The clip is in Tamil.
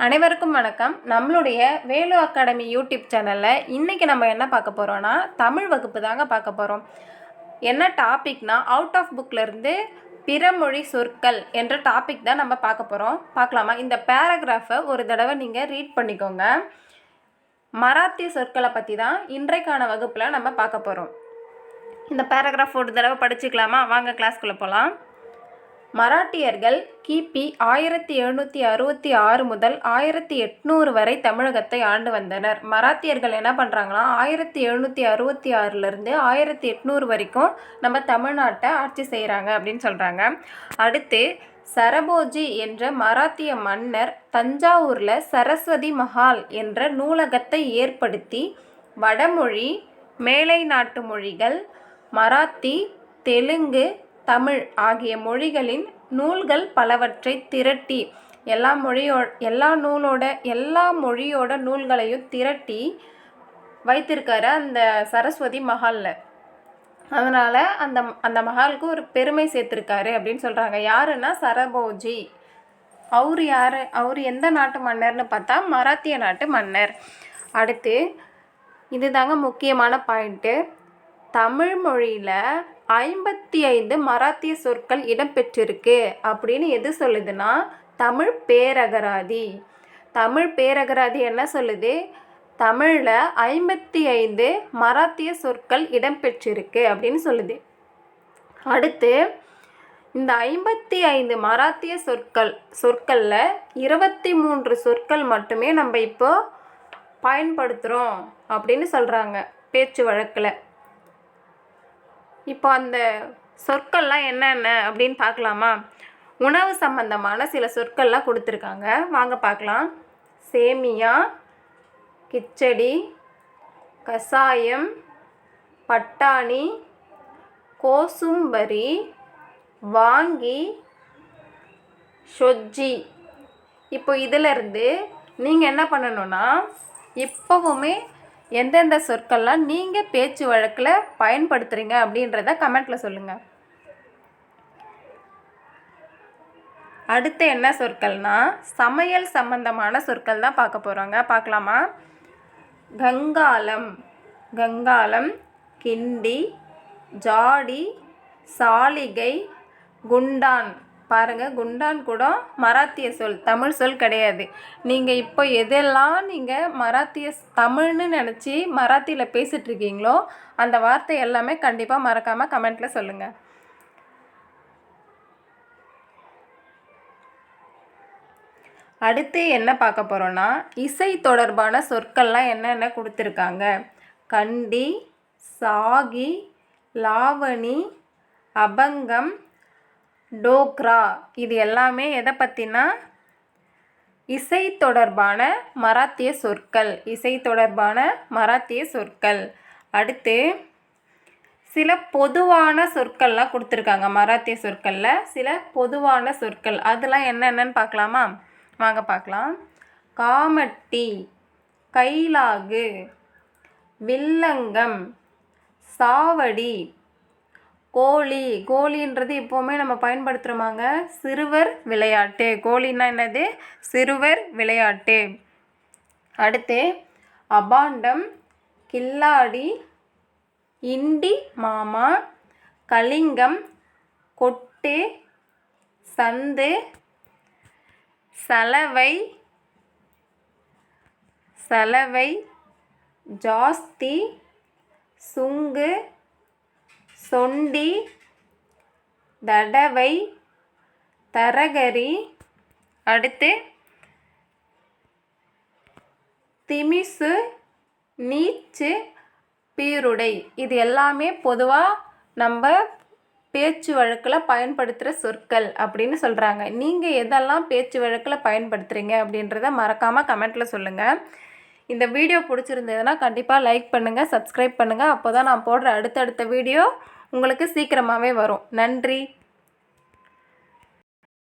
அனைவருக்கும் வணக்கம். நம்மளுடைய வேலு அகாடமி யூடியூப் சேனலில் இன்றைக்கி நம்ம என்ன பார்க்க போகிறோன்னா தமிழ் வகுப்பு தாங்க பார்க்க போகிறோம் என்ன டாபிக்னா அவுட் ஆஃப் புக்லேருந்து பிறமொழி சொற்கள் என்ற டாபிக் தான் நம்ம பார்க்க போகிறோம் பார்க்கலாமா? இந்த பேராகிராஃபை ஒரு தடவை நீங்கள் ரீட் பண்ணிக்கோங்க. மராத்தி சொற்களை பற்றி தான் இன்றைக்கான வகுப்பில் நம்ம பார்க்க போகிறோம் இந்த பேராகிராஃப் ஒரு தடவை படிச்சுக்கலாமா? வாங்க கிளாஸ்க்குள்ளே போகலாம் மராட்டியர்கள் கிபி ஆயிரத்தி எழுநூற்றி அறுபத்தி ஆறு முதல் ஆயிரத்தி எட்நூறு வரை தமிழகத்தை ஆண்டு வந்தனர். மராத்தியர்கள் என்ன பண்ணுறாங்கன்னா ஆயிரத்தி எழுநூற்றி அறுபத்தி ஆறுலேருந்து ஆயிரத்தி எட்நூறு வரைக்கும் நம்ம தமிழ்நாட்டை ஆட்சி செய்கிறாங்க அப்படின்னு சொல்கிறாங்க அடுத்து சரபோஜி என்ற மராத்திய மன்னர் தஞ்சாவூரில் சரஸ்வதி மஹால் என்ற நூலகத்தை ஏற்படுத்தி வடமொழி மேலை நாட்டு மொழிகள் மராத்தி தெலுங்கு தமிழ் ஆகிய மொழிகளின் நூல்கள் பலவற்றை திரட்டி எல்லா மொழியோ எல்லா நூலோட எல்லா மொழியோட நூல்களையும் திரட்டி வைத்திருக்காரு அந்த சரஸ்வதி மஹாலில். அதனால் அந்த அந்த மஹாலுக்கு ஒரு பெருமை சேர்த்துருக்காரு அப்படின்னு சொல்கிறாங்க யாருன்னா சரபோஜி. அவர் யார்? அவர் எந்த நாட்டு மன்னர்னு பார்த்தா மராத்திய நாட்டு மன்னர். அடுத்து இதுதாங்க முக்கியமான பாயிண்ட்டு. தமிழ் மொழியில் ஐம்பத்தி ஐந்து மராத்திய சொற்கள் இடம்பெற்றிருக்கு. அப்படின்னு எது சொல்லுதுன்னா தமிழ் பேரகராதி. தமிழ் பேரகராதி என்ன சொல்லுது? தமிழில் ஐம்பத்தி ஐந்து மராத்திய சொற்கள் இடம்பெற்றிருக்கு அப்படின்னு சொல்லுது. அடுத்து இந்த ஐம்பத்தி ஐந்து மராத்திய சொற்கள் சொற்களில் இருபத்தி மூன்று சொற்கள் மட்டுமே நம்ம இப்போ பயன்படுத்துகிறோம் அப்படின்னு சொல்கிறாங்க பேச்சு வழக்கில். இப்போ அந்த சொற்கள்லாம் என்னென்ன அப்படின்னு பார்க்கலாமா? உணவு சம்பந்தமான சில சொற்கள்லாம் கொடுத்துருக்காங்க. வாங்க பார்க்கலாம். சேமியா கிச்சடி கசாயம் பட்டாணி கோசும்பரி வாங்கி ஷொஜ்ஜி இப்போ இதிலிருந்து நீங்கள் என்ன பண்ணணும்னா இப்போவுமே எந்தெந்த சொற்கள்லாம் நீங்கள் பேச்சு வழக்கில் பயன்படுத்துகிறீங்க அப்படின்றத கமெண்ட்டில் சொல்லுங்கள் அடுத்து என்ன சொற்கள்னா சமையல் சம்பந்தமான சொற்கள் தான் பார்க்க போகிறோங்க பார்க்கலாமா? கங்காலம். கங்காலம் கிண்டி ஜாடி சாலிகை குண்டான். பாருங்கள் குண்டான் கூட மராத்திய சொல் தமிழ் சொல் கிடையாது. நீங்கள் இப்போ எதெல்லாம் நீங்கள் மராத்திய தமிழ்னு நினச்சி மராத்தியில் பேசிகிட்ருக்கீங்களோ அந்த வார்த்தை எல்லாமே கண்டிப்பாக மறக்காமல் கமெண்ட்டில் சொல்லுங்கள் அடுத்து என்ன பார்க்க போகிறோன்னா இசை தொடர்பான சொற்கள்லாம் என்னென்ன கொடுத்துருக்காங்க? கண்டி சாகி லாவணி அபங்கம் டோக்ரா. இது எல்லாமே எதை பற்றினா இசை தொடர்பான மராத்திய சொற்கள். இசை தொடர்பான மராத்திய சொற்கள். அடுத்து சில பொதுவான சொற்கள்லாம் கொடுத்துருக்காங்க மராத்திய சொற்களில். சில பொதுவான சொற்கள். அதெல்லாம் என்னென்னு பார்க்கலாமா? வாங்க பார்க்கலாம். காமட்டி கைலாகு வில்லங்கம் சாவடி கோழி. கோழின்றது எப்போவுமே நம்ம பயன்படுத்துகிறோமாங்க சிறுவர் விளையாட்டு. கோழின்னா என்னது? சிறுவர் விளையாட்டு. அடுத்து அபாண்டம் கில்லாடி இண்டி மாமா கலிங்கம் கொட்டு சந்து சலவை சலவை ஜாஸ்தி சுங்கு சொண்டி தடவை தரகரி. அடுத்து திமிசு நீச்சு பீருடை. இது எல்லாமே பொதுவாக நம்ம பேச்சு வழக்கில் பயன்படுத்துகிற சொற்கள் அப்படின்னு சொல்கிறாங்க நீங்கள் எதெல்லாம் பேச்சு வழக்கில் பயன்படுத்துகிறீங்க அப்படின்றத மறக்காமல் கமெண்ட்டில் சொல்லுங்கள் இந்த வீடியோ பிடிச்சிருந்ததுன்னா கண்டிப்பாக லைக் பண்ணுங்கள் சப்ஸ்கிரைப் பண்ணுங்கள் அப்போ தான் நான் போடுற அடுத்தடுத்த வீடியோ உங்களுக்கு சீக்கிரமாகவே வரும். நன்றி.